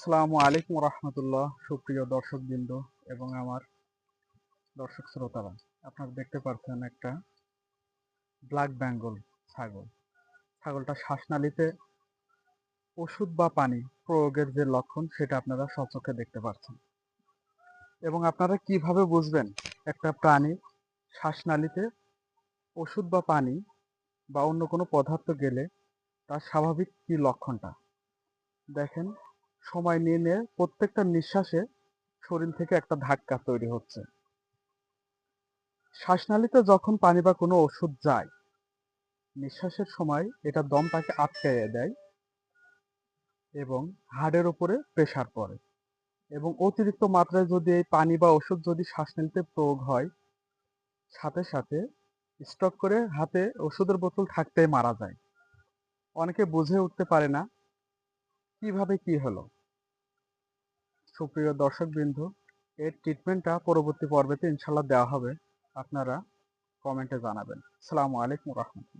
আসসালামু আলাইকুম রহমতুল্লাহ, সুপ্রিয় দর্শকবৃন্দ এবং আমার দর্শক শ্রোতারা। আপনারা দেখতে পাচ্ছেন একটা ব্ল্যাক বেঙ্গল ছাগল। ছাগলটা শ্বাসনালীতে ওষুধ বা পানি প্রয়োগের যে লক্ষণ, সেটা আপনারা সচক্ষে দেখতে পাচ্ছেন এবং আপনারা কীভাবে বুঝবেন একটা প্রাণী শ্বাসনালীতে ওষুধ বা পানি বা অন্য কোনো পদার্থ গেলে তার স্বাভাবিক কি লক্ষণটা? দেখেন সময় নিয়ে নিয়ে প্রত্যেকটা নিঃশ্বাসে শরীর থেকে একটা ধাক্কা তৈরি হচ্ছে। শ্বাসনালীতে যখন পানি বা কোনো ওষুধ যায়, নিঃশ্বাসের সময় এটা দমটাকে আটকাইয়ে দেয় এবং হাড়ের উপরে প্রেসার পড়ে এবং অতিরিক্ত মাত্রায় যদি এই পানি বা ওষুধ যদি শ্বাসনালীতে প্রয়োগ হয়, সাথে সাথে স্টক করে হাতে ওষুধের বোতল থাকতেই মারা যায়। অনেকে বুঝে উঠতে পারে না কীভাবে কি হলো? সুপ্রিয় দর্শক বিন্দু এর ট্রিটমেন্টটা পরবর্তী পর্বেতে ইনশাল্লাহ দেওয়া হবে। আপনারা কমেন্টে জানাবেন। আসসালামু আলাইকুম রহমতুল্লাহ।